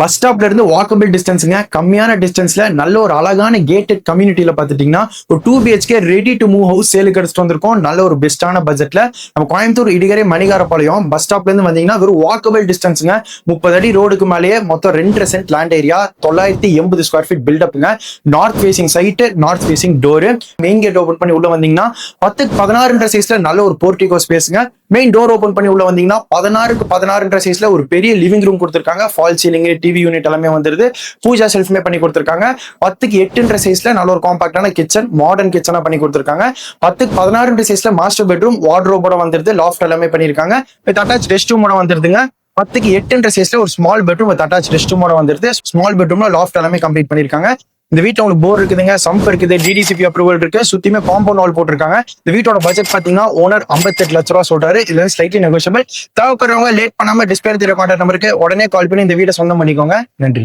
Bus ஸ்டாப்ல இருந்து walkable டிஸ்டன்ஸுங்க கம்மியான டிஸ்டன்ஸ்ல நல்ல ஒரு அழகான கேட்டட் கம்யூனிட்டியில பாத்துட்டீங்கன்னா ஒரு two B H K ready to move house சேலுக்கு எடுத்துட்டு வந்திருக்கோம். நல்ல ஒரு பெஸ்டான பட்ஜெட்ல நம்ம கோயம்புத்தூர் இடிகரை மணிகாரப்பாளையம் பஸ் ஸ்டாப்ல இருந்து வந்தீங்கன்னா வெறும் வாக்கபிள் டிஸ்டன்ஸுங்க முப்பது அடி ரோடுக்கு மேலேயே மொத்தம் ரெண்டு சென்ட் லேண்ட் ஏரியா தொள்ளாயிரத்தி எண்பது square feet பில்டப்ங்க north facing site north facing door main gate open பண்ணி உள்ள வந்தீங்கன்னா பத்துக்கு பதினாறுன்ற சைஸ்ல நல்ல ஒரு போர்ட்டிகோ ஸ்பேஸுங்க மெயின் டோர் ஓபன் பண்ணி உள்ள வந்தீங்கன்னா பதினாறுக்கு பதினாறுன்ற சைஸ்ல ஒரு பெரிய லிவிங் ரூம் கொடுத்துருக்காங்க. ஃபால் சீலிங் டிவி யூனிட் எல்லாமே வந்துருது. பூஜா செல்ஃப்மே பண்ணி கொடுத்துருக்காங்க. பத்துக்கு எட்டுன்ற சைஸ்ல நல்ல ஒரு காம்பாக்டான கிச்சன் மாடர்ன் கிச்சனா பண்ணி கொடுத்துருக்காங்க. பத்துக்கு பதினாறுன்ற சைஸ்ல மாஸ்டர் பெட்ரூம் வார்ட்ரோபோட வந்துருது. லாஃப்ட் எல்லாமே பண்ணிருக்காங்க வித் அட்டாச் ரெஸ்ட் ரூமோட வந்துருதுங்க. பத்துக்கு எட்டுன்ற சைஸ்ல ஒரு small bedroom with attach rest ரூமோட வந்துருது. ஸ்மால் பெட்ரூம்ல லாஃப்ட் எல்லாமே கம்ப்ளீட் பண்ணிருக்காங்க இந்த வீட்டில் உங்களுக்கு போர் இருக்குதுங்க சம்ப் இருக்குது டிடிசிபி அப்ரூவல் இருக்கு சுத்தியுமே காம்பவுண்ட் வால் போட்டிருக்காங்க. இந்த வீட்டோட பட்ஜெட் பாத்தீங்கன்னா ஓனர் 58 லட்ச ரூபா சொல்றாரு. இதுல ஸ்லைட்லி நெகோஷியபிள் தேவைப்படுறவங்க லேட் பண்ணாம டிஸ்பிளே தெரிய கான்டாக்ட் நம்பருக்கு உடனே கால் பண்ணி இந்த வீட்டை சொந்தம் பண்ணிக்கோங்க. நன்றி.